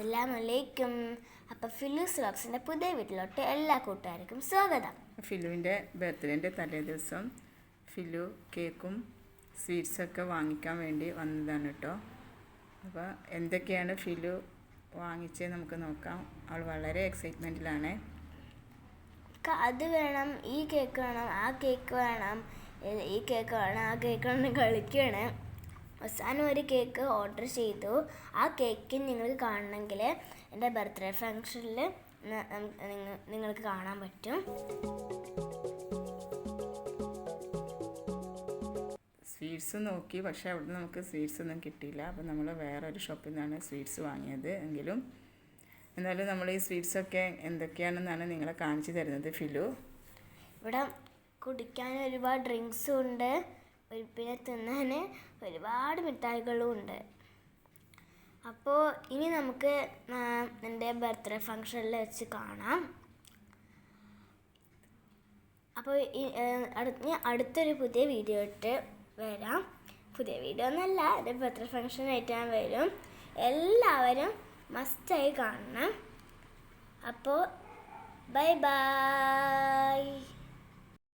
അസ്സലാമലൈക്കും അപ്പോൾ ഫിലൂസ് വ്ളോഗ്സിന്റെ പുതിയ വീട്ടിലോട്ട് എല്ലാ കൂട്ടുകാർക്കും സ്വാഗതം. ഫിലുവിന്റെ ബർത്ത്ഡേന്റെ തലേ ദിവസം ഫിലു കേക്കും സ്വീറ്റ്സൊക്കെ വാങ്ങിക്കാൻ വേണ്ടി വന്നതാണ് കേട്ടോ. അപ്പോൾ എന്തൊക്കെയാണ് ഫിലു വാങ്ങിച്ചത് നമുക്ക് നോക്കാം. അവൾ വളരെ എക്സൈറ്റ്മെന്റിലാണ് അത് വേണം ഈ കേക്ക് വേണം ആ കേക്ക് വേണം ഈ കേക്ക് വേണം ആ കേക്ക് വേണം കളിക്കുകയാണ് അവസാനം ഒരു കേക്ക് ഓർഡർ ചെയ്തു. ആ കേക്ക് നിങ്ങൾക്ക് കാണണമെങ്കിൽ എന്റെ ബർത്ത്ഡേ ഫങ്ഷനിൽ നിങ്ങൾക്ക് കാണാൻ പറ്റും. സ്വീറ്റ്സ് നോക്കി പക്ഷേ അവിടെ നമുക്ക് സ്വീറ്റ്സ് ഒന്നും കിട്ടിയില്ല. അപ്പോൾ നമ്മൾ വേറെ ഒരു ഷോപ്പിൽ നിന്നാണ് സ്വീറ്റ്സ് വാങ്ങിയത് എങ്കിലും. എന്നാലും നമ്മൾ ഈ സ്വീറ്റ്സൊക്കെ എന്തൊക്കെയാണെന്നാണ് നിങ്ങളെ കാണിച്ചു തരുന്നത് ഫിലു? ഇവിടെ കുടിക്കാൻ ഒരുപാട് ഡ്രിങ്ക്സും ഉണ്ട്. ഒരു പിന്നെ ഒരുപാട് മിഠായികളും ഉണ്ട്. അപ്പോൾ ഇനി നമുക്ക് എന്റെ ബർത്ത്ഡേ ഫങ്ഷനിൽ വെച്ച് കാണാം. അപ്പോൾ ഈ- ഏ, അടു- ഇനി അടുത്തൊരു പുതിയ വീഡിയോ ഇട്ട് വരാം. പുതിയ വീഡിയോ ഒന്നല്ല എന്റെ ബർത്ത്ഡേ ഫങ്ഷനായിട്ട് ഞാൻ വരും. എല്ലാവരും മസ്റ്റായി കാണണം. അപ്പോൾ ബൈ ബൈ